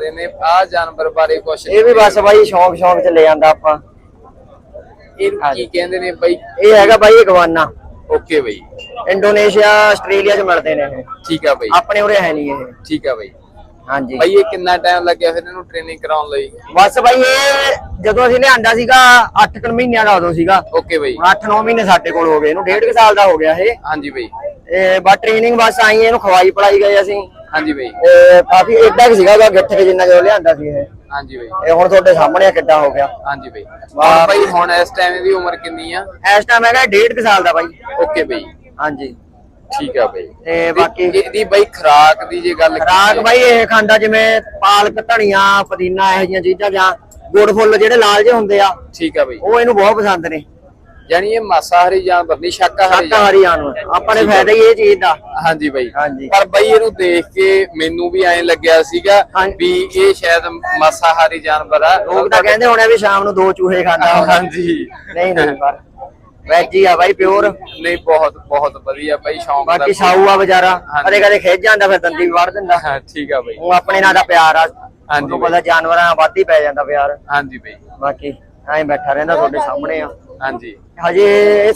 ਦੇ ਨੇ ਆ ਜਾਨਵਰ ਬਾਰੇ ਕੁਛ ਇਹ ਵੀ ਬਸ ਬਾਈ ਸ਼ੌਂਕ ਸ਼ੌਂਕ ਚ ਲੈ ਜਾਂਦਾ ਆਪਾਂ। ਇਹਨੂੰ ਕੀ ਕਹਿੰਦੇ ਨੇ ਬਾਈ? ਇਹ ਹੈਗਾ ਬਾਈ ਇਗਵਾਨਾ। ਓਕੇ ਬਾਈ। ਇੰਡੋਨੇਸ਼ੀਆ ਆਸਟ੍ਰੇਲੀਆ ਚ ਮਿਲਦੇ ਨੇ ਇਹ। ਠੀਕ ਆ ਬਾਈ। ਆਪਣੇ ਉਰੇ ਹੈ ਨਹੀਂ ਇਹ। ਠੀਕ ਆ ਬਾਈ। ਹਾਂਜੀ। ਬਾਈ ਇਹ ਕਿੰਨਾ ਟਾਈਮ ਲੱਗਿਆ ਫਿਰ ਇਹਨੂੰ ਟ੍ਰੇਨਿੰਗ ਕਰਾਉਣ ਲਈ? ਬਸ ਬਾਈ ਇਹ ਜਦੋਂ ਅਸੀਂ ਲਿਆਂਦਾ ਸੀਗਾ 8 ਕੁ ਮਹੀਨਿਆਂ ਦਾ ਉਦੋਂ ਸੀਗਾ। ਓਕੇ ਬਾਈ। ਹੁਣ 8-9 ਮਹੀਨੇ ਸਾਡੇ ਕੋਲ ਹੋ ਗਏ। ਇਹਨੂੰ ਡੇਢ ਕੁ ਸਾਲ ਦਾ ਹੋ ਗਿਆ ਇਹ। ਹਾਂਜੀ ਬਾਈ। ਇਹ ਬਸ ਟ੍ਰੇਨਿੰਗ ਬਸ ਆਈ ਇਹਨੂੰ ਖਵਾਈ ਪੜਾਈ ਗਏ ਅਸੀਂ। ਹਾਂਜੀ ਬਾਈ। ਇਹ ਕਾਫੀ ਏਡਾ ਕਿ ਸੀਗਾ ਉਹਦਾ ਗਿੱਠ ਕੇ ਜਿੰਨਾ ਜੋ ਲਿਆਂਦਾ ਸੀ ਇਹ। ਹਾਂਜੀ ਬਾਈ। ਇਹ ਹੁਣ ਤੁਹਾਡੇ ਸਾਹਮਣੇ ਆ ਕਿੱਡਾ ਹੋ ਗਿਆ? ਹਾਂਜੀ ਬਾਈ। ਹੁਣ ਇਸ ਟਾਈਮ ਇਹਦੀ ਉਮਰ ਕਿੰਨੀ ਆ? ਇਸ ਟਾਈਮ ਹੈਗਾ ਡੇਢ ਕੁ ਸਾਲ ਦਾ ਬਾਈ। ਓਕੇ ਬਾਈ। ਹਾਂਜੀ। ਠੀਕ ਆ ਬਾਈ। ਤੇ ਬਾਕੀ ਇਹਦੀ ਬਾਈ ਖਰਾਕ ਦੀ ਜੇ ਗੱਲ ਕਰੀਏ- ਬਾਈ ਇਹ ਖਾਂਦਾ ਜਿਵੇਂ ਪਾਲਕ ਧਨੀਆ ਪੁਦੀਨਾ ਇਹੋ ਜਿਹੀਆਂ ਚੀਜ਼ਾਂ ਜਾਂ ਗੁੜ ਫੁੱਲ ਜਿਹੜੇ ਲਾਲ ਜਿਹੇ ਹੁੰਦੇ ਆ। ਠੀਕ ਆ ਬਾਈ। ਉਹ ਇਹਨੂੰ ਬਹੁਤ ਪਸੰਦ ਨੇ। ਯਾਨੀ ਇਹ ਮਾਸਾਹਾਰੀ ਜਾਨਵਰ ਨਹੀਂ ਸ਼ਾਕਾਹਾਰੀ। ਸ਼ਾਕਾਹਾਰੀ ਜਾਨਵਰ ਆਪਾਂ ਨੇ ਫਾਇਦਾ ਹੀ ਇਹ ਚੀਜ਼ ਦਾ ਹਾਂਜੀ ਬਾਈ। ਪਰ ਬਾਈ ਇਹਨੂੰ ਦੇਖ ਕੇ ਮੈਨੂੰ ਵੀ ਐਂ ਲੱਗਿਆ ਸੀਗਾ। ਵੀ ਇਹ ਸ਼ਾਇਦ ਮਾਸਾਹਾਰੀ ਜਾਨਵਰ ਆ ਲੋਕ ਤਾਂ ਕਹਿੰਦੇ ਹੋਣੇ ਵੀ ਸ਼ਾਮ ਨੂੰ ਦੋ ਚੂਹੇ ਖਾਂਦਾ। ਹਾਂਜੀ ਨਹੀਂ ਨਹੀਂ ਪਰ ਵੈਜ ਆ ਬਾਈ ਪਿਓਰ ਨਹੀਂ ਬਹੁਤ ਬਹੁਤ ਵਧੀਆ ਬਾਈ ਸ਼ੌਂਕ ਦਾ ਬਾਕੀ ਸਾਊ ਆ ਵਿਚਾਰਾ। ਕਦੇ ਕਦੇ ਖਿੱਚ ਜਾਂਦਾ ਫਿਰ ਦੰਦੀ ਵੀ ਵੜ ਦਿੰਦਾ ਹਾਂ ਠੀਕ ਆ ਬਾਈ ਉਹ ਆਪਣੇ ਨਾਲ ਦਾ ਪਿਆਰ ਆ ਹਾਂਜੀ। ਪਤਾ ਜਾਨਵਰਾਂ ਨਾਲ ਵੱਧ ਹੀ ਪੈ ਜਾਂਦਾ ਪਿਆਰ ਹਾਂਜੀ ਬਾਈ ਬਾਕੀ ਐਂ ਬੈਠਾ ਰਹਿੰਦਾ ਤੁਹਾਡੇ ਸਾਹਮਣੇ ਆ ਹਾਂਜੀ। ਹਜੇ ਇਹ